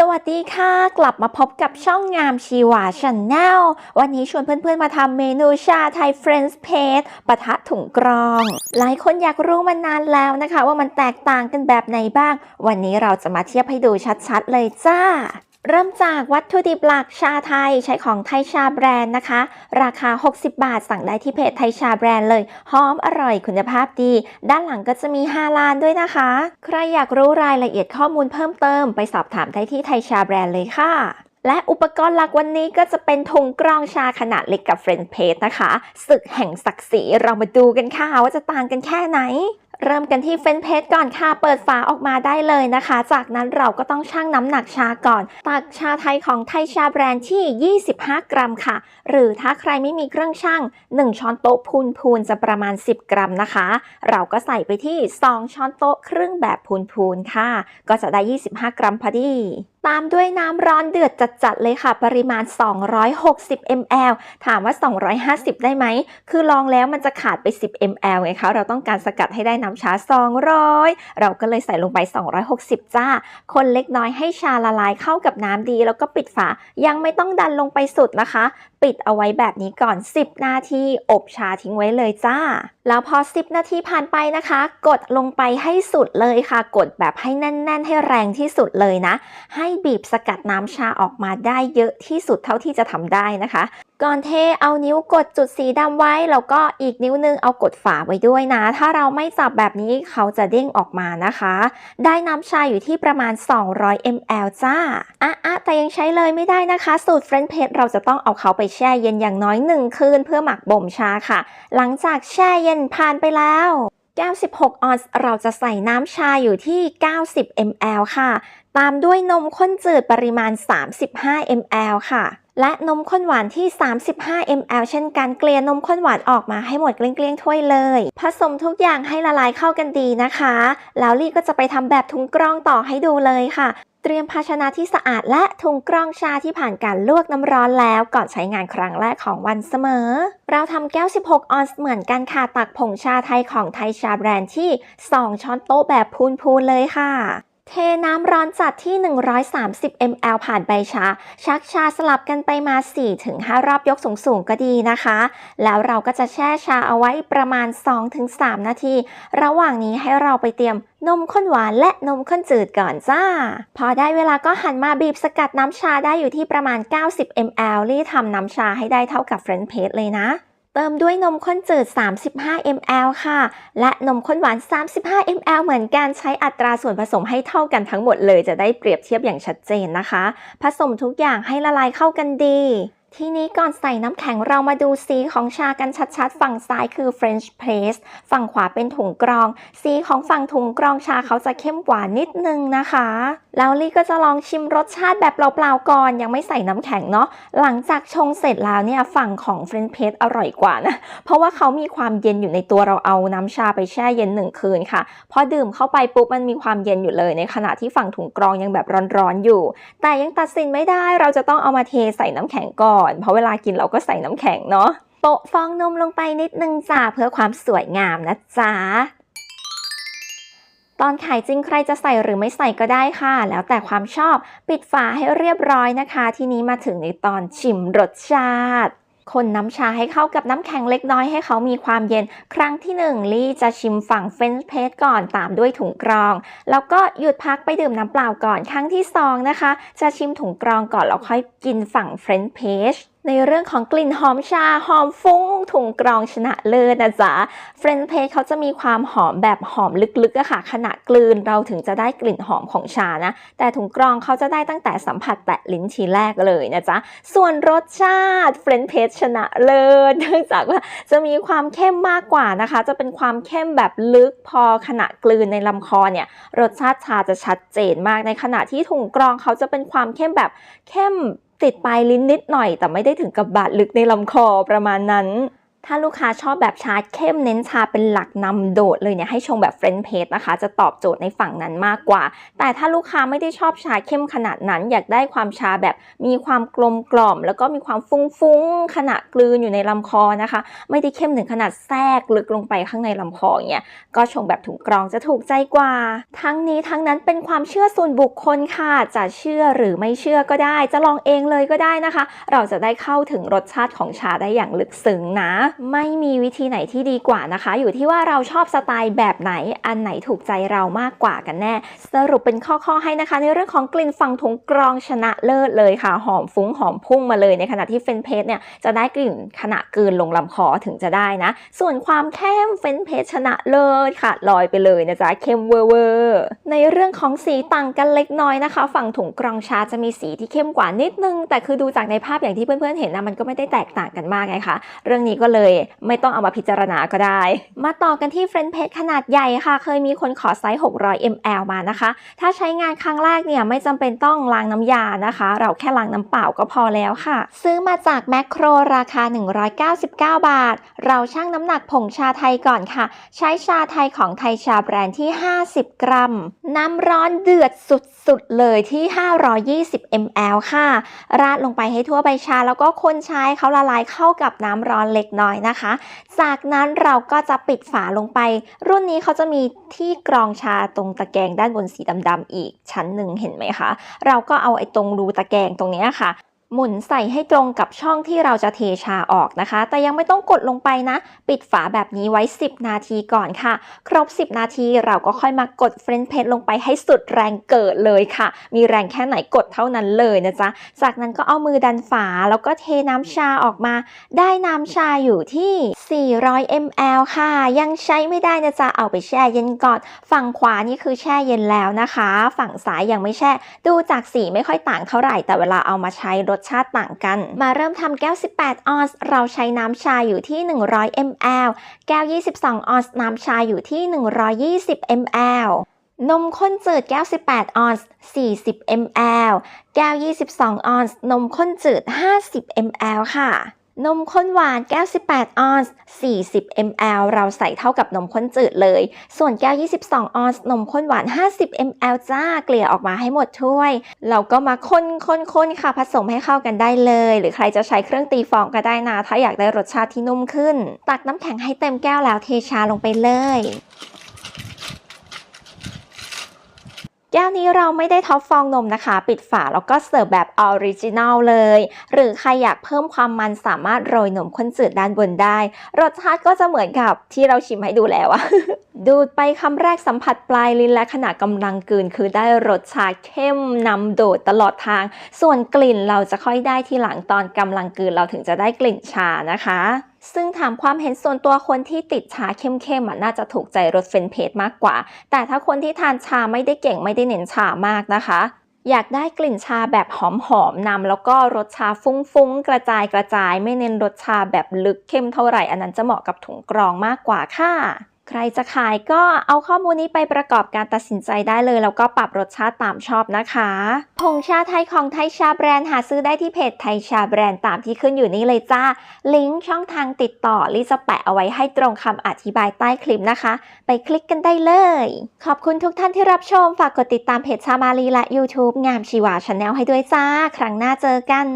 สวัสดีค่ะ กลับมาพบกับช่องงามชีวาชาแนลวันนี้ชวนเพื่อนๆมาทำเมนูชาไทยเฟรนช์เพสปะทะถุงกรอง หลายคนอยากรู้มานานแล้วนะคะ ว่ามันแตกต่างกันแบบไหนบ้าง วันนี้เราจะมาเทียบให้ดูชัดๆเลยจ้า เริ่มจากวัตถุดิบหลักชาไทยใช้ของไทยชาแบรนด์นะคะ ราคา 60 บาท สั่งได้ที่เพจไทยชาแบรนด์เลย หอมอร่อยคุณภาพดี ด้านหลังก็จะมี5ลานด้วยนะคะ ใครอยากรู้รายละเอียดข้อมูลเพิ่มเติม ไปสอบถามได้ที่ไทยชาแบรนด์เลยค่ะและอุปกรณ์หลักวันนี้ก็จะเป็นถุงกรองชาขนาดเล็กกับเฟรนช์เพสนะคะ ศึกแห่งศักดิ์ศรีเรามาดูกันค่ะว่าจะต่างกันแค่ไหน เริ่มกันที่เฟนเพสก่อนค่ะ เปิดฝาออกมาได้เลยนะคะ จากนั้นเราก็ต้องชั่งน้ำหนักชาก่อน ตักชาไทยของไทยชาแบรนด์ที่ 25 กรัมค่ะ หรือถ้าใครไม่มีเครื่องชั่ง 1 ช้อนโต๊ะพูนพูนๆจะประมาณ 10 กรัมนะคะ เราก็ใส่ไปที่ 2 ช้อนโต๊ะครึ่งแบบพูนพูนๆค่ะ ก็จะได้ 25 กรัมพอดี ตามด้วยน้ำร้อนเดือดจัดๆเลยค่ะ ปริมาณ 260 ml ถามว่า 250 ได้ไหม คือลองแล้วมันจะขาดไป 10 ml ไงคะ เราต้องการสกัดให้ได้น้ำชา 200 เราก็เลยใส่ลงไป 260 จ้า คนเล็กน้อยให้ชาละลายเข้ากับน้ำดี แล้วก็ปิดฝา ยังไม่ต้องดันลงไปสุดนะคะปิดเอาไว้แบบนี้ก่อน 10 นาทีอบชาทิ้งไว้เลยจ้า แล้วพอ 10 นาทีผ่านไปนะคะ กดลงไปให้สุดเลยค่ะ กดแบบให้แน่น ๆ ให้แรงที่สุดเลยนะ ให้บีบสกัดน้ำชาออกมาได้เยอะที่สุดเท่าที่จะทำได้นะคะ ก่อนเทเอานิ้วกดจุดสีดำไว้ แล้วก็อีกนิ้วนึงเอากดฝาไว้ด้วยนะ ถ้าเราไม่จับแบบนี้เขาจะเด้งออกมานะคะ ได้น้ำชาอยู่ที่ประมาณ 200 ml จ้าอะอะแต่ยังใช้เลยไม่ได้นะคะ สูตรเฟรนช์เพจเราจะต้องเอาเขาไปแช่เย็นอย่างน้อย1คืนเพื่อหมักบ่มชาค่ะ หลังจากแช่เย็นผ่านไปแล้ว96ออนซ์เราจะใส่น้ำชาอยู่ที่ 90 ml ค่ะ ตามด้วยนมข้นจืดปริมาณ 35 ml ค่ะ และนมข้นหวานที่ 35 ml เช่นกันเกลี่ยนมข้นหวานออกมาให้หมดเกลี้ยงๆถ้วยเลย ผสมทุกอย่างให้ละลายเข้ากันดีนะคะ แล้วลี่ก็จะไปทำแบบถุงกรองต่อให้ดูเลยค่ะ เตรียมภาชนะที่สะอาดและถุงกรองชาที่ผ่านการลวกน้ำร้อนแล้วก่อนใช้งานครั้งแรกของวันเสมอ เราทำแก้ว 16 ออนซ์เหมือนกันค่ะ ตักผงชาไทยของไทยชาแบรนด์ที่ 2 ช้อนโต๊ะแบบพูนๆเลยค่ะ เทน้ำร้อนจัดที่ 130 ml ผ่านใบชา ชักชาสลับกันไปมา 4-5 รอบยกสูงๆก็ดีนะคะ แล้วเราก็จะแช่ชาเอาไว้ประมาณ 2-3 นาที ระหว่างนี้ให้เราไปเตรียมนมข้นหวานและนมข้นจืดก่อนจ้า พอได้เวลาก็หันมาบีบสกัดน้ำชาได้อยู่ที่ประมาณ 90 ml รีทำน้ำชาให้ได้เท่ากับเฟรนช์เพสเลยนะ เติมด้วยนมข้นจืด 35 ml ค่ะ และนมข้นหวาน 35 ml เหมือนกันใช้อัตราส่วนผสมให้เท่ากันทั้งหมดเลยจะได้เปรียบเทียบอย่างชัดเจนนะคะ ผสมทุกอย่างให้ละลายเข้ากันดี ทีนี้ก่อนใส่น้ำแข็งเรามาดูสีของชากันชัดๆ ฝั่งซ้ายคือ French Press ฝั่งขวาเป็นถุงกรอง สีของฝั่งถุงกรองชาเขาจะเข้มกว่านิดนึงนะคะ แล้วลี่ก็จะลองชิมรสชาติแบบเปล่าๆก่อน ยังไม่ใส่น้ำแข็งเนาะ หลังจากชงเสร็จแล้วเนี่ยฝั่งของ French Press อร่อยกว่านะ เพราะว่าเขามีความเย็นอยู่ในตัวเราเอาน้ำชาไปแช่เย็นหนึ่งคืนค่ะ พอดื่มเข้าไปปุ๊บมันมีความเย็นอยู่เลย ในขณะที่ฝั่งถุงกรองยังแบบร้อนๆอยู่ แต่ยังตัดสินไม่ได้ เราจะต้องเอามาเทใส่น้ำแข็งก่อนเพราะเวลากินเราก็ใส่น้ำแข็งเนาะโปะฟองนมลงไปนิดนึงจ้าเพื่อความสวยงามนะจ๊ะตอนขายจริงใครจะใส่หรือไม่ใส่ก็ได้ค่ะ แล้วแต่ความชอบปิดฝาให้เรียบร้อยนะคะ ทีนี้มาถึงในตอนชิมรสชาติ คนน้ำชาให้เข้ากับน้ำแข็งเล็กน้อยให้เขามีความเย็น ครั้งที่ 1 ลี่จะชิมฝั่งเฟรนช์เพสก่อนตามด้วยถุงกรอง แล้วก็หยุดพักไปดื่มน้ำเปล่าก่อนครั้งที่ 2 นะคะ จะชิมถุงกรองก่อนแล้วค่อยกินฝั่งเฟรนช์เพส ในเรื่องของกลิ่นหอมชาหอมฟุ้งถุงกรองชนะเลิศนะจ๊ะเฟรนช์เพสเขาจะมีความหอมแบบหอมลึกๆอะค่ะขณะกลืนเราถึงจะได้กลิ่นหอมของชานะ แต่ถุงกรองเขาจะได้ตั้งแต่สัมผัสแตะลิ้นทีแรกเลยนะจ๊ะส่วนรสชาติเฟรนช์เพสชนะเลิศเนื่องจากว่าจะมีความเข้มมากกว่านะคะ จะเป็นความเข้มแบบลึกพอขณะกลืนในลำคอเนี่ยรสชาติชาจะชัดเจนมากในขณะที่ถุงกรองเขาจะเป็นความเข้มแบบเข้ม ติดปลายลิ้นนิดหน่อย แต่ไม่ได้ถึงกับบาดลึกในลำคอประมาณนั้น ถ้าลูกค้าชอบแบบชาเข้มเน้นชาเป็นหลักนำโดดเลยเนี่ยให้ชงแบบเฟรนช์เพสนะคะ จะตอบโจทย์ในฝั่งนั้นมากกว่า แต่ถ้าลูกค้าไม่ได้ชอบชาเข้มขนาดนั้น อยากได้ความชาแบบมีความกลมกล่อม แล้วก็มีความฟุ้งๆขณะกลืนอยู่ในลำคอนะคะ ไม่ได้เข้มถึงขนาดแทรกลึกลงไปข้างในลำคออย่างเงี้ยก็ชงแบบถุงกรองจะถูกใจกว่า ทั้งนี้ทั้งนั้นเป็นความเชื่อส่วนบุคคลค่ะจะเชื่อหรือไม่เชื่อก็ได้ จะลองเองเลยก็ได้นะคะ เราจะได้เข้าถึงรสชาติของชาได้อย่างลึกซึ้งนะไม่มีวิธีไหนที่ดีกว่านะคะ อยู่ที่ว่าเราชอบสไตล์แบบไหนอันไหนถูกใจเรามากกว่ากันแน่ สรุปเป็นข้อๆให้นะคะ ในเรื่องของกลิ่นฝั่งถุงกรองชนะเลิศเลยค่ะ หอมฟุ้งหอมพุ่งมาเลยในขณะที่เฟนเพสเนี่ยจะได้กลิ่นขณะกลืนลงลำคอถึงจะได้นะ ส่วนความเข้มเฟนเพสชนะเลิศค่ะลอยไปเลยนะจ๊ะเข้มเวอร์เวอร์ในเรื่องของสีต่างกันเล็กน้อยนะคะ ฝั่งถุงกรองชาจะมีสีที่เข้มกว่านิดนึง แต่คือดูจากในภาพอย่างที่เพื่อนๆเห็นนะมันก็ไม่ได้แตกต่างกันมากไงคะเรื่องนี้ก็เลยไม่ต้องเอามาพิจารณาก็ได้ มาต่อกันที่เฟรนช์เพสขนาดใหญ่ค่ะ เคยมีคนขอไซส์ 600 ml มานะคะ ถ้าใช้งานครั้งแรกเนี่ยไม่จำเป็นต้องล้างน้ำยานะคะ เราแค่ล้างน้ำเปล่าก็พอแล้วค่ะ ซื้อมาจากแมคโครราคา 199 บาท เราชั่งน้ำหนักผงชาไทยก่อนค่ะ ใช้ชาไทยของไทยชาแบรนด์ที่ 50 กรัม น้ำร้อนเดือดสุดๆเลยที่ 520 ml ค่ะ ราดลงไปให้ทั่วใบชาแล้วก็คนใช้เขาละลายเข้ากับน้ำร้อนเล็กน้อยนะคะ จากนั้นเราก็จะปิดฝาลงไป รุ่นนี้เขาจะมีที่กรองชาตรงตะแกรงด้านบนสีดำๆอีกชั้นหนึ่งเห็นไหมคะ เราก็เอาไอ้ตรงรูตะแกรงตรงนี้ค่ะ หมุนใส่ให้ตรงกับช่องที่เราจะเทชาออกนะคะ แต่ยังไม่ต้องกดลงไปนะ ปิดฝาแบบนี้ไว้ 10 นาทีก่อนค่ะ ครบ 10 นาทีเราก็ค่อยมากดเฟรนช์เพสลงไปให้สุดแรงเกิดเลยค่ะ มีแรงแค่ไหนกดเท่านั้นเลยนะจ๊ะ จากนั้นก็เอามือดันฝาแล้วก็เทน้ำชาออกมา ได้น้ำชาอยู่ที่ 400 ml ค่ะ ยังใช้ไม่ได้นะจ๊ะ เอาไปแช่เย็นก่อน ฝั่งขวานี่คือแช่เย็นแล้วนะคะ ฝั่งซ้ายยังไม่แช่ ดูจากสีไม่ค่อยต่างเท่าไหร่ แต่เวลาเอามาใช้รสชาติต่างกัน มาเริ่มทำแก้ว 18 ออนซ์เราใช้น้ำชาอยู่ที่ 100 ml แก้ว 22 ออนซ์น้ำชาอยู่ที่ 120 ml นมข้นจืดแก้ว 18 ออนซ์ 40 ml แก้ว 22 ออนซ์ นมข้นจืด 50 ml ค่ะ นมข้นหวานแก้ว 18 ออนซ์ 40 ml เราใส่เท่ากับนมข้นจืดเลย ส่วนแก้ว 22 ออนซ์ นมข้นหวาน 50 ml จ้า เกลี่ยออกมาให้หมดถ้วย เราก็มาคนคนคนค่ะ ผสมให้เข้ากันได้เลย หรือใครจะใช้เครื่องตีฟองก็ได้นะ ถ้าอยากได้รสชาติที่นุ่มขึ้น ตักน้ำแข็งให้เต็มแก้วแล้วเทชาลงไปเลย แก้วนี้เราไม่ได้ท็อปฟองนมนะคะ ปิดฝาแล้วก็เสิร์ฟแบบออริจินัลเลย หรือใครอยากเพิ่มความมันสามารถโรยนมข้นจืดด้านบนได้ รสชาติก็จะเหมือนกับที่เราชิมให้ดูแล้วอะดูดไปคำแรกสัมผัสปลายลิ้นและขณะกำลังกืน คือได้รสชาติเข้มนำโดดตลอดทาง ส่วนกลิ่นเราจะค่อยได้ทีหลังตอนกำลังกืนเราถึงจะได้กลิ่นชานะคะ ซึ่งถามความเห็นส่วนตัวคนที่ติดชาเข้มๆอะน่าจะถูกใจรสเฟรนช์เพสมากกว่า แต่ถ้าคนที่ทานชาไม่ได้เก่งไม่ได้เน้นชามากนะคะ อยากได้กลิ่นชาแบบหอมๆนำแล้วก็รสชาฟุ้งๆ กระจายกระจาย ไม่เน้นรสชาแบบลึกเข้มเท่าไหร่อันนั้นจะเหมาะกับถุงกรองมากกว่าค่ะ ใครจะขายก็เอาข้อมูลนี้ไปประกอบการตัดสินใจได้เลย แล้วก็ปรับรสชาติตามชอบนะคะผงชาไทยของไทยชาแบรนด์หาซื้อได้ที่เพจไทยชาแบรนด์ตามที่ขึ้นอยู่นี่เลยจ้า ลิงก์ช่องทางติดต่อลิจะแปะเอาไว้ให้ตรงคำอธิบายใต้คลิปนะคะ ไปคลิกกันได้เลย ขอบคุณทุกท่านที่รับชม ฝากกดติดตามเพจชามาลีและ YouTube งามชีวาชาแนลให้ด้วยจ้า ครั้งหน้าเจอกัน